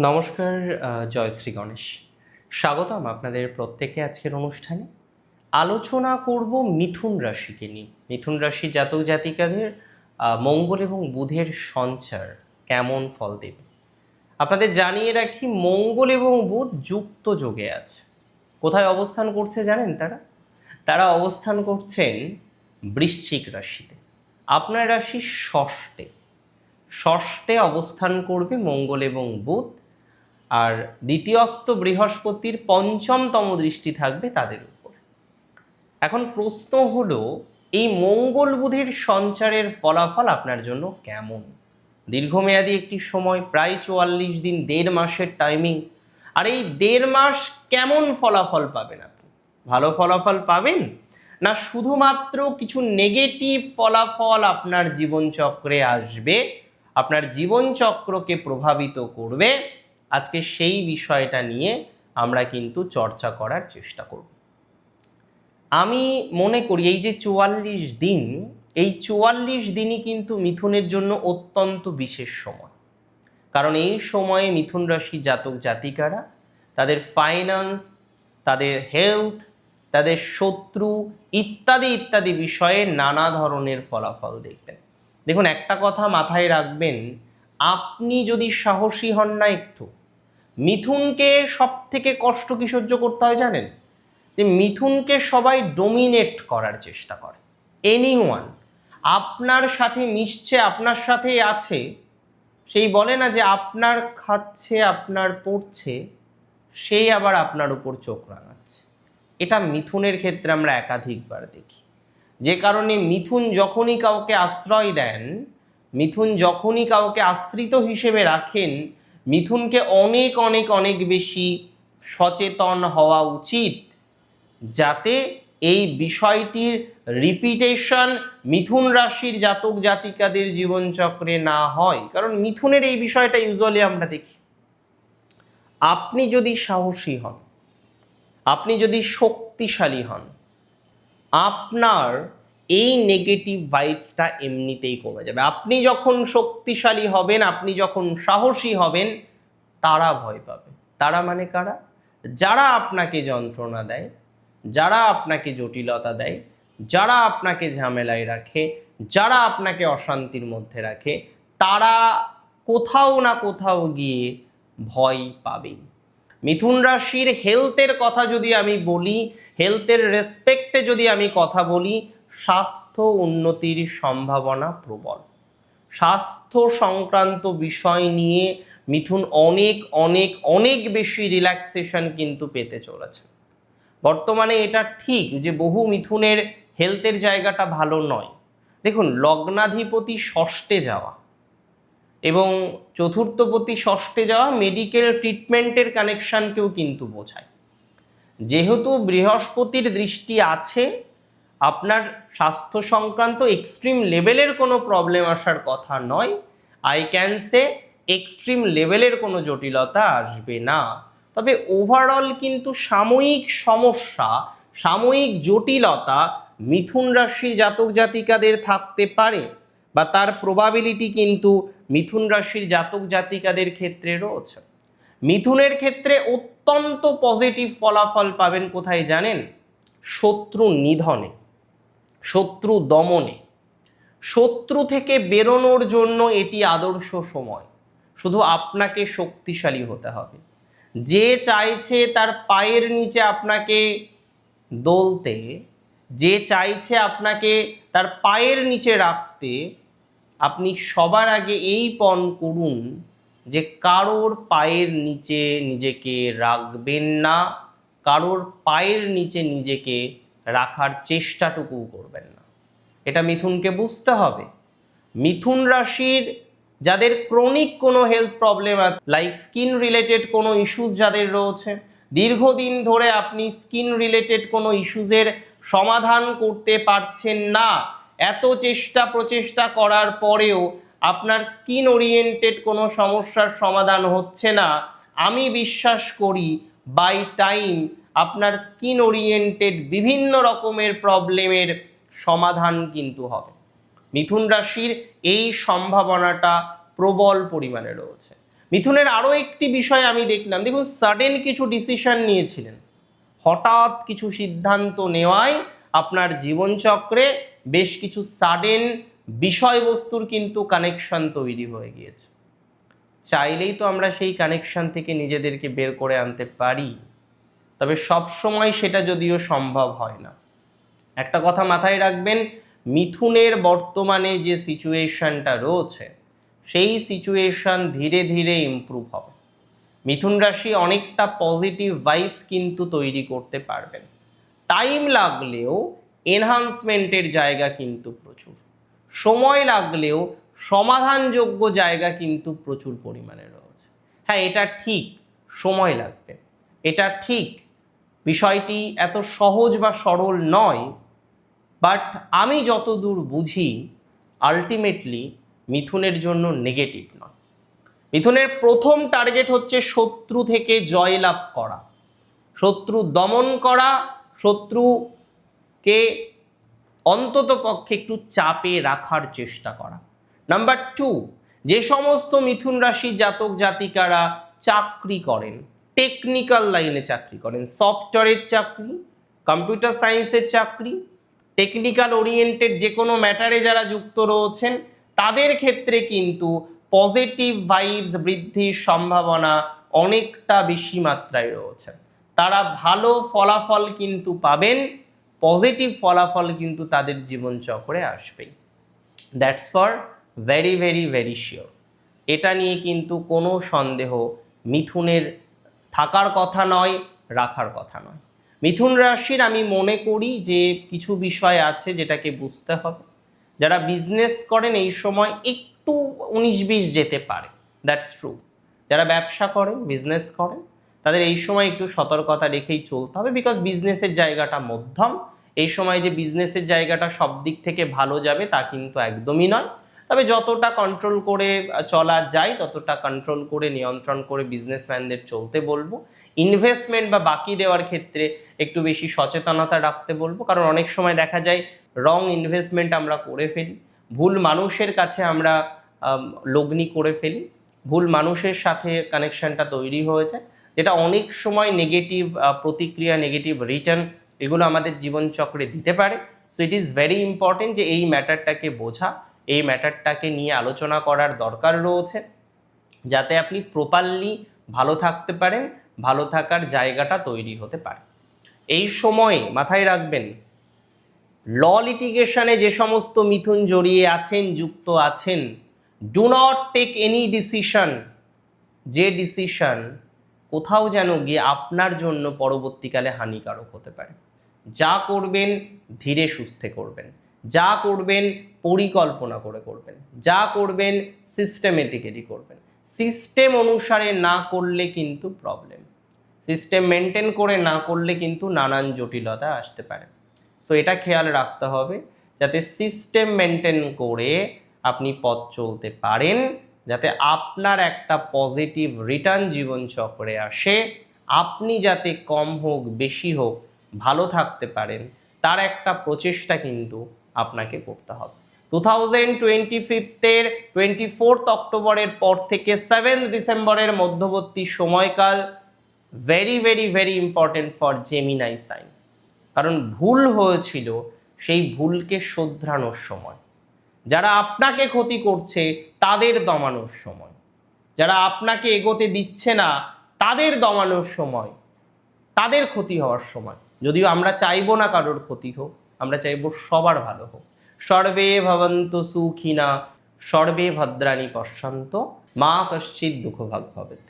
নমস্কার আহ, জয়শ্রী গণেশ। স্বাগতম আপনাদের প্রত্যেকে আজকের অনুষ্ঠানে। আলোচনা করব মিথুন রাশিকে নিয়ে। মিথুন রাশি জাতক জাতিকাদের মঙ্গল এবং বুধের সঞ্চার কেমন ফল দেবে? আপনাদের জানিয়ে রাখি মঙ্গল এবং বুধ যুক্ত যোগে আছে। কোথায় অবস্থান করছে জানেন তারা? তারা অবস্থান করছেন বৃশ্চিক রাশিতে। আপনার রাশি ষষ্ঠে। ষষ্ঠে অবস্থান করবে মঙ্গল এবং বুধ। আর দ্বিতীয়স্থ বৃহস্পতির পঞ্চমতম দৃষ্টি থাকবে তাদের উপর। এখন প্রশ্ন হলো, এই মঙ্গল বুধের সঞ্চারের ফলাফল আপনার জন্য কেমন? দীর্ঘমেয়াদী একটি সময়, প্রায় চুয়াল্লিশ দিন, দেড় মাসের টাইমিং আর এই দেড় মাস কেমন ফলাফল পাবেন আপনি? ভালো ফলাফল পাবেন না শুধুমাত্র কিছু নেগেটিভ ফলাফল আপনার জীবনচক্রে আসবে, আপনার জীবনচক্রকে প্রভাবিত করবে আজকে সেই বিষয়টা নিয়ে আমরা কিন্তু চর্চা করার চেষ্টা করব। আমি মনে করি এই যে চুয়াল্লিশ দিন, এই চুয়াল্লিশ দিনই কিন্তু মিথুনের জন্য অত্যন্ত বিশেষ সময়। কারণ এই সময়ে মিথুন রাশি জাতক জাতিকারা, তাদের ফাইন্যান্স তাদের হেলথ তাদের শত্রু ইত্যাদি ইত্যাদি বিষয়ে নানা ধরনের ফলাফল দেখবেন। দেখুন, একটা কথা মাথায় রাখবেন, আপনি যদি সাহসী হন না একটু মিথুনকে সব থেকে কষ্ট কি সহ্য করতে হয় জানেন? যে মিথুনকে সবাই ডোমিনেট করার চেষ্টা করে। এনি ওয়ান আপনার সাথে মিশছে, আপনার সাথেই আছে, সেই বলে না যে আপনার খাচ্ছে, আপনার পড়ছে, সেই আবার আপনার উপর চোখ রাঙাচ্ছে। এটা মিথুনের ক্ষেত্রে আমরা একাধিকবার দেখি। যে কারণে মিথুন যখনই কাউকে আশ্রয় দেন, মিথুন যখনই কাউকে আশ্রিত হিসেবে রাখেন মিথুনকে অনেক অনেক অনেক বেশি সচেতন হওয়া উচিত যাতে এই বিষয়টির রিপিটেশন মিথুন রাশির জাতক জাতিকাদের জীবনচক্রে না হয়। কারণ মিথুনের এই বিষয়টা ইউজুয়ালি আমরা দেখি। আপনি যদি সাহসী হন, আপনি যদি শক্তিশালী হন, আপনার এই নেগেটিভ ভাইবসটা এমনিতেই কমে যাবে। আপনি যখন শক্তিশালী হবেন, আপনি যখন সাহসী হবেন, তারা ভয় পাবে। তারা মানে কারা? যারা আপনাকে যন্ত্রণা দেয়, যারা আপনাকে জটিলতা দেয়, যারা আপনাকে ঝামেলায় রাখে, যারা আপনাকে অশান্তির মধ্যে রাখে, তারা কোথাও না কোথাও গিয়ে ভয় পাবেই। মিথুন রাশির হেলথের কথা যদি আমি বলি হেলথের রেসপেক্টে যদি আমি কথা বলি স্বাস্থ্য উন্নতির সম্ভাবনা প্রবল। স্বাস্থ্য সংক্রান্ত বিষয় নিয়ে মিথুন অনেক অনেক অনেক বেশি রিল্যাক্সেশন কিন্তু পেতে চলেছে। বর্তমানে এটা ঠিক যে বহু মিথুনের হেলথের জায়গাটা ভালো নয়। দেখুন, লগ্নাধিপতি ষষ্ঠে যাওয়া এবং চতুর্থপতি ষষ্ঠে যাওয়া মেডিকেল ট্রিটমেন্টের কানেকশানকেও কিন্তু বোঝায়। যেহেতু বৃহস্পতির দৃষ্টি আছে আপনার স্বাস্থ্য সংক্রান্ত এক্সট্রিম লেভেলের কোনো প্রবলেম আসার কথা নয়। আই ক্যান সে এক্সট্রিম লেভেলের কোনো জটিলতা আসবে না। তবে ওভারঅল কিন্তু সাময়িক সমস্যা, সাময়িক জটিলতা মিথুন রাশির জাতক জাতিকাদের থাকতে পারে বা তার প্রবাবিলিটি কিন্তু মিথুন রাশির জাতক জাতিকাদের ক্ষেত্রে রয়েছে। মিথুনের ক্ষেত্রে অত্যন্ত পজিটিভ ফলাফল পাবেন কোথায় জানেন? শত্রু নিধনে। শত্রু দমনে। শত্রু থেকে বেরোনোর জন্য এটি আদর্শ সময়। শুধু আপনাকে শক্তিশালী হতে হবে। যে চাইছে তার পায়ের নিচে আপনাকে দলতে, যে চাইছে আপনাকে তার পায়ের নিচে রাখতে, আপনি সবার আগে এই পণ করুন যে কারোর পায়ের নিচে নিজেকে রাখবেন না, কারোর পায়ের নিচে নিজেকে রাখার চেষ্টাটুকু করবেন না। এটা মিথুনকে বুঝতে হবে। মিথুন রাশির যাদের ক্রনিক কোনো হেলথ প্রবলেম আছে লাইক স্কিন রিলেটেড কোনো ইস্যুস যাদের রয়েছে, দীর্ঘদিন ধরে আপনি স্কিন রিলেটেড কোনো ইস্যুসের সমাধান করতে পারছেন না, এত চেষ্টা প্রচেষ্টা করার পরেও আপনার স্কিন ওরিয়েন্টেড কোনো সমস্যার সমাধান হচ্ছে না। আমি বিশ্বাস করি বাই টাইম আপনার স্কিন ওরিয়েন্টেড বিভিন্ন রকমের প্রবলেমের সমাধান কিন্তু হবে। মিথুন রাশির এই সম্ভাবনাটা প্রবল পরিমাণে রয়েছে। মিথুনের আরও একটি বিষয় আমি দেখলাম, দেখুন সাডেন কিছু ডিসিশন নিয়েছিলেন। হঠাৎ কিছু সিদ্ধান্ত নেওয়ায় আপনার জীবনচক্রে বেশ কিছু সাডেন বিষয়বস্তুর কিন্তু কানেকশন তৈরি হয়ে গিয়েছে। চাইলেই তো আমরা সেই কানেকশন থেকে নিজেদেরকে বের করে আনতে পারি। তবে সব সময় সেটা যদিও সম্ভব হয় না। একটা কথা মাথায় রাখবেন, মিথুনের বর্তমানে যে সিচুয়েশনটা রয়েছে, সেই সিচুয়েশন ধীরে ধীরে ইমপ্রুভ হবে। মিথুন রাশি অনেকটা পজিটিভ ভাইবস কিন্তু তৈরি করতে পারবেন। টাইম লাগলেও এনহান্সমেন্টের জায়গা কিন্তু প্রচুর। সময় লাগলেও সমাধানযোগ্য জায়গা কিন্তু প্রচুর পরিমাণে রয়েছে। হ্যাঁ এটা ঠিক, সময় লাগবে। এটা ঠিক বিষয়টি এত সহজ বা সরল নয় বাট আমি যতদূর বুঝি আলটিমেটলি মিথুনের জন্য নেগেটিভ নয়। মিথুনের প্রথম টার্গেট হচ্ছে শত্রু থেকে জয়লাভ করা। শত্রু দমন করা, শত্রুকে অন্তত পক্ষে একটু চাপে রাখার চেষ্টা করা। নাম্বার টু যে সমস্ত মিথুন রাশি জাতক জাতিকারা চাকরি করেন টেকনিক্যাল লাইনে চাকরি করেন সফটওয়্যারের চাকরি কম্পিউটার সায়েন্সের চাকরি টেকনিক্যাল ওরিয়েন্টেড যে কোনো ম্যাটারে যারা যুক্ত রয়েছেন, তাদের ক্ষেত্রে কিন্তু পজিটিভ ভাইবস বৃদ্ধির সম্ভাবনা অনেকটা বেশি মাত্রায় রয়েছে। তারা ভালো ফলাফল কিন্তু পাবেন পজিটিভ ফলাফল কিন্তু তাদের জীবনচক্রে আসবেই। That's for very very very sure এটা নিয়ে কিন্তু কোনো সন্দেহ মিথুনের থাকার কথা নয়, রাখার কথা নয়। মিথুন রাশির আমি মনে করি যে কিছু বিষয় আছে যেটাকে বুঝতে হবে। যারা বিজনেস করেন এই সময় একটু উনিশ বিশ যেতে পারে দ্যাটস ট্রু যারা ব্যবসা করেন বিজনেস করেন, তাদের এই সময় একটু সতর্কতা রেখেই চলতে হবে বিকজ বিজনেসের জায়গাটা মধ্যম। এই সময় যে বিজনেসের জায়গাটা সব দিক থেকে ভালো যাবে তা কিন্তু একদমই নয়। তবে যতটা কন্ট্রোল করে চলা যায়, ততটা কন্ট্রোল করে, নিয়ন্ত্রণ করে বিজনেসম্যানদের চলতে বলব। ইনভেস্টমেন্ট বা বাকি দেওয়ার ক্ষেত্রে একটু বেশি সচেতনতা রাখতে বলব। কারণ অনেক সময় দেখা যায় রং ইনভেস্টমেন্ট আমরা করে ফেলি, ভুল মানুষের কাছে আমরা লগ্নি করে ফেলি, ভুল মানুষের সাথে কানেকশনটা তৈরি হয়ে যায়, যেটা অনেক সময় নেগেটিভ প্রতিক্রিয়া নেগেটিভ রিটার্ন এগুলো আমাদের জীবনচক্রে দিতে পারে। So it is very important যে এই ম্যাটারটাকে বোঝা এই ম্যাটারটাকে নিয়ে আলোচনা করার দরকার রয়েছে। যাতে আপনি প্রপারলি ভালো থাকতে পারেন, ভালো থাকার জায়গাটা তৈরি হতে পারে। এই সময়ে মাথায় রাখবেন, ল লিটিগেশনে যে সমস্ত মিথুন জড়িয়ে আছেন, যুক্ত আছেন do not take any decision যে ডিসিশন কোথাও যেন গিয়ে আপনার জন্য পরবর্তীকালে হানিকারক হতে পারে। যা করবেন, ধীরে সুস্থে করবেন। যা করবেন পরিকল্পনা করে করবেন, যা করবেন সিস্টেমেটিক্যালি করবেন। সিস্টেম অনুসারে না করলে কিন্তু প্রবলেম সিস্টেম মেনটেন করে না করলে কিন্তু নানান জটিলতা আসতে পারে। সো এটা খেয়াল রাখতে হবে যাতে সিস্টেম মেনটেন করে আপনি পথ চলতে পারেন, যাতে আপনার একটা পজিটিভ রিটার্ন জীবন চক্রে আসে, আপনি যাতে কম হোক, বেশি হোক, ভালো থাকতে পারেন, তার একটা প্রচেষ্টা কিন্তু আপনাকে করতে হবে। টু থাউজেন্ড টোয়েন্টি ফিফথের টোয়েন্টি ফোর্থ অক্টোবরের পর থেকে সেভেন্থ ডিসেম্বরের মধ্যবর্তী সময়কাল very very very important for Gemini sign কারণ ভুল হয়েছিল সেই ভুলকে শোধরানোর সময়। যারা আপনাকে ক্ষতি করছে, তাদের দমানোর সময়। যারা আপনাকে এগোতে দিচ্ছে না, তাদের দমানোর সময়। তাদের ক্ষতি হওয়ার সময়। যদিও আমরা চাইব না কারোর ক্ষতি হোক। আমরা চাইব সবার ভালো হোক। সর্বে ভবন্ত সুখিনা, সর্বে ভদ্রাণী পশ্যন্ত, মা কশ্চিৎ দুঃখ ভাগ ভবেত।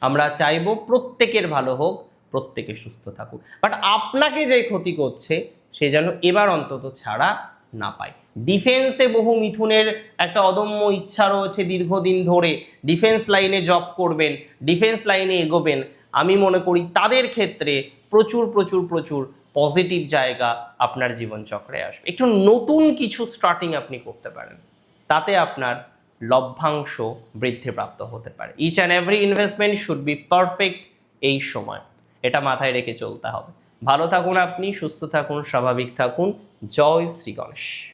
আমরা চাইব প্রত্যেকের ভালো হোক, প্রত্যেকে সুস্থ থাকুক। বাট আপনাকে যে ক্ষতি করছে, সে যেন এবার অন্তত ছাড়া না পায়। ডিফেন্সে বহু মিথুনের একটা অদম্য ইচ্ছা রয়েছে দীর্ঘদিন ধরে। ডিফেন্স লাইনে জব করবেন ডিফেন্স লাইনে এগোবেন। আমি মনে করি তাদের ক্ষেত্রে প্রচুর প্রচুর প্রচুর পজিটিভ জায়গা আপনার জীবনচক্রে আসবে। একটু নতুন কিছু স্টার্টিং আপনি করতে পারেন। তাতে আপনার লভ্যাংশ বৃদ্ধিপ্রাপ্ত হতে পারে। Each and every investment should be perfect এই সময়। এটা মাথায় রেখে চলতে হবে। ভালো থাকুন আপনি, সুস্থ থাকুন, স্বাভাবিক থাকুন। জয় শ্রী গণেশ।